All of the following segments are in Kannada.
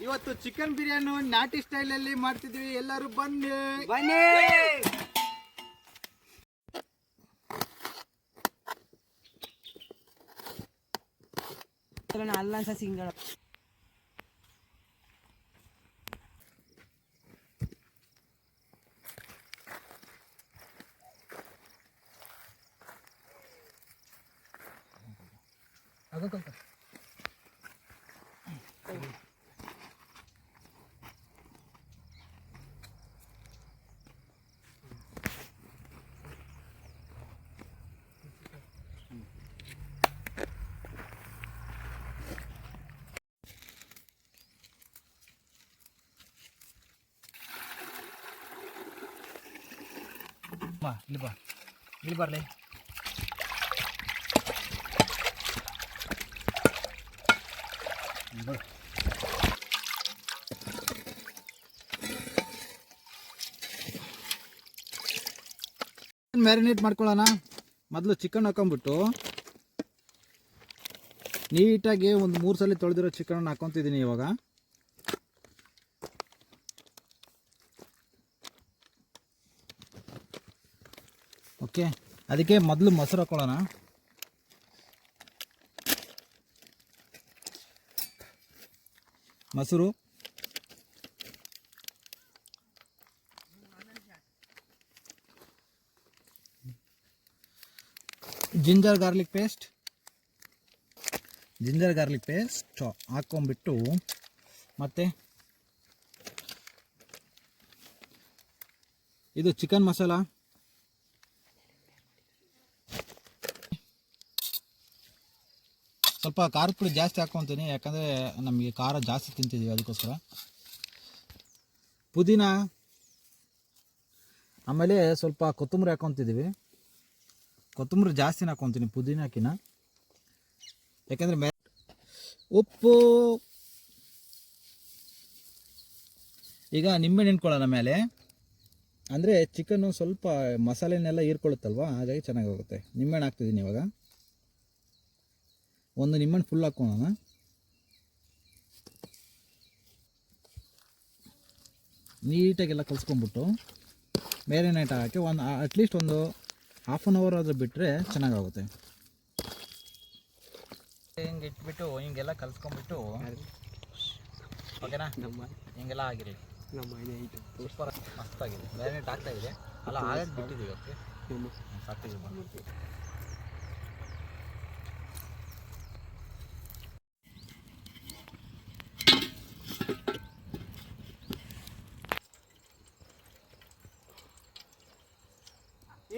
ಇವತ್ತು ಚಿಕನ್ ಬಿರಿಯಾನಿ ನಾಟಿ ಸ್ಟೈಲ್ ಅಲ್ಲಿ ಮಾಡ್ತಿದ್ವಿ ಎಲ್ಲರೂ ಬನ್ನಿ. ಬನ್ನಿ. ಅಲ್ಲ ಅನ್ಸ ಸಿಂಗಳ ಬಾ, ಇಲ್ಲಿ ಬಾ. ಇಲ್ಲಿ ಬರಲಿ. ಮ್ಯಾರಿನೇಟ್ ಮಾಡ್ಕೊಳ್ಳೋಣ. ಮೊದಲು ಚಿಕನ್ ಹಾಕೊಂಬಿಟ್ಟು ನೀಟಾಗಿ ಒಂದು ಮೂರು ಸಲ ತೊಳೆದಿರೋ ಚಿಕನ್ ಹಾಕೊತಿದ್ದೀನಿ ಇವಾಗ. ಓಕೆ ಅದಕ್ಕೆ ಮೊದಲು ಮೊಸರು ಹಾಕೊಳ್ಳೋಣ. ಮೊಸರು. Ginger garlic paste. Ginger garlic paste ಹಾಕ್ಕೊಂಬಿಟ್ಟು ಮತ್ತೆ ಇದು ಚಿಕನ್ ಮಸಾಲ. ಸ್ವಲ್ಪ ಖಾರದ ಪುಡಿ ಜಾಸ್ತಿ ಹಾಕ್ಕೊತೀನಿ ಯಾಕಂದರೆ ನಮಗೆ ಖಾರ ಜಾಸ್ತಿ ತಿಂತಿದ್ದೀವಿ ಅದಕ್ಕೋಸ್ಕರ. ಪುದೀನ, ಆಮೇಲೆ ಸ್ವಲ್ಪ ಕೊತ್ತಂಬರಿ ಹಾಕ್ಕೊತಿದ್ದೀವಿ ಕೊತ್ತಂಬರಿ ಜಾಸ್ತಿ ಹಾಕ್ಕೊತೀನಿ ಪುದೀನಕ್ಕಿನ ಯಾಕೆಂದರೆ ಮೇ ಉಪ್ಪು. ಈಗ ನಿಂಬೆ ನೆನ್ಕೊಳ್ಳೋಣ ಮೇಲೆ. ಅಂದರೆ ಚಿಕನ್ನು ಸ್ವಲ್ಪ ಮಸಾಲೆನೆಲ್ಲ ಹೀರ್ಕೊಳ್ಳುತ್ತಲ್ವ? ಹಾಗಾಗಿ ಚೆನ್ನಾಗಿ ಹೋಗುತ್ತೆ ನಿಂಬೆಹಣ್ಣು ಹಾಕ್ತಿದ್ದೀನಿ ಇವಾಗ. ಒಂದು ನಿಮ್ಮನ್ನು ಫುಲ್ ಹಾಕ್ಕೊಳ್ಳೋಣ ನೀಟಾಗೆಲ್ಲ ಕಲಿಸ್ಕೊಂಡ್ಬಿಟ್ಟು ನೈಟ್ ಹಾಕಿ ಒಂದು ಅಟ್ಲೀಸ್ಟ್ ಒಂದು ಹಾಫ್ ಆನ್ ಅವರ್ ಆದರೂ ಬಿಟ್ಟರೆ ಚೆನ್ನಾಗಾಗುತ್ತೆ. ಹಿಂಗೆ ಇಟ್ಬಿಟ್ಟು ಹಿಂಗೆಲ್ಲ ಕಲಿಸ್ಕೊಂಡ್ಬಿಟ್ಟು ಓಕೆನಾ? ನಮ್ಮ ಹಿಂಗೆಲ್ಲ ಆಗಿರಲಿ ಸೂಪರ್. ಮಸ್ತಾಗಿದೆ. ಮ್ಯಾರಿನೇಟ್ ಆಗ್ತಾ ಇದೆ. ಅಲ್ಲ ಆಗಕ್ಕೆ ಬಿಟ್ಟಿದ್ದೀವಿ ಓಕೆ ಸಾಕ್ತಿದ್ದೀವಿ ಬನ್ನಿ.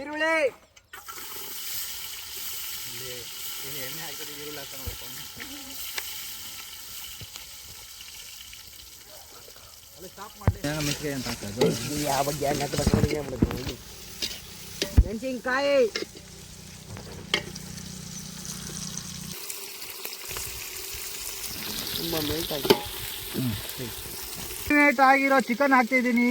ಈರುಳ್ಳಿ ಎಣ್ಣೆ ಹಾಕಿದ್ರೆ ಈರುಳ್ಳಿ ಹಾಕೊಂಡು ಅಲ್ಲಿ ಸ್ಟಾಪ್ ಮಾಡಿ ಮೆಣಸಿಗೆ ಅಂತ ಹಾಕೋದು ಯಾವ ಬಗ್ಗೆ ಎಣ್ಣೆ ಹಾಕ್ಬೇಕು ಬಿಡುತ್ತೆ ಮೆಣಸಿನ್ಕಾಯಿ. ತುಂಬ ಮೇಲ್ಟ್ ಆಗಿದೆ. ಮ್ಯಾರಿನೇಟ್ ಆಗಿರೋ ಚಿಕನ್ ಹಾಕ್ತಿದ್ದೀನಿ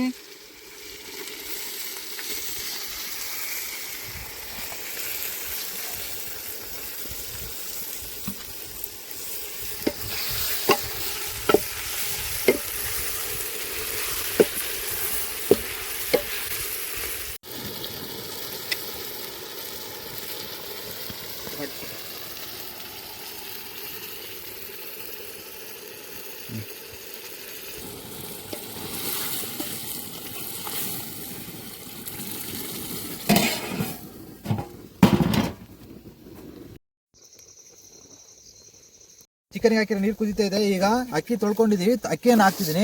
ಚಿಕನ್ಗೆ ಹಾಕಿರೋ ನೀರು ಕುದಿತಾ ಇದೆ ಈಗ ಅಕ್ಕಿ ತೊಳ್ಕೊಂಡಿದ್ದೀವಿ ಅಕ್ಕಿಯನ್ನು ಹಾಕ್ತಿದ್ದೀನಿ.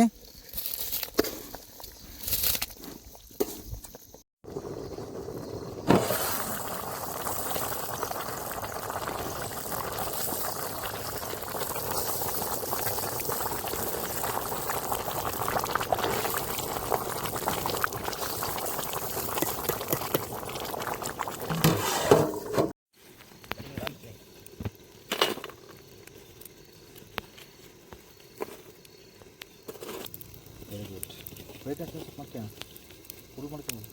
ವೆರಿ ಗುಡ್ ಮತ್ತೆ ಹುಡುಗ ಮಾಡ್ಕೊಂಡು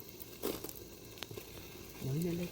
ಮಣ್ಣೆಲ್ಲ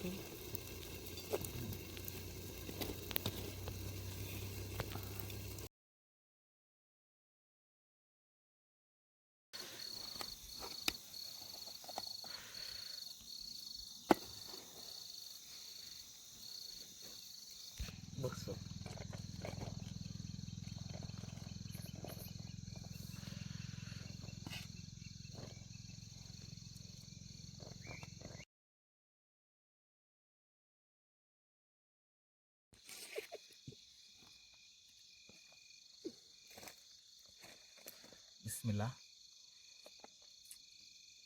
ಬಿಸ್ಮಿಲ್ಲ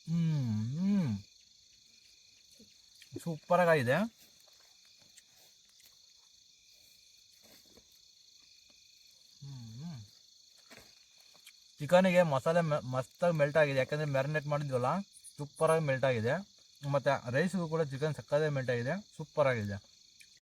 ಹ್ಞೂ ಹ್ಞೂ ಸೂಪರಾಗಿದೆ ಚಿಕನಿಗೆ ಮಸಾಲೆ ಮಸ್ತಾಗಿ ಮೆಲ್ಟ್ ಆಗಿದೆ. ಯಾಕಂದರೆ ಮ್ಯಾರಿನೇಟ್ ಮಾಡಿದ್ವಲ್ಲ ಸೂಪರಾಗಿ ಮೆಲ್ಟ್ ಆಗಿದೆ. ಮತ್ತು ರೈಸ್ಗೂ ಕೂಡ ಚಿಕನ್ ಸಕ್ಕತ್ತಾಗಿ ಮೆಲ್ಟ್ ಆಗಿದೆ. ಸೂಪರ್ ಆಗಿದೆ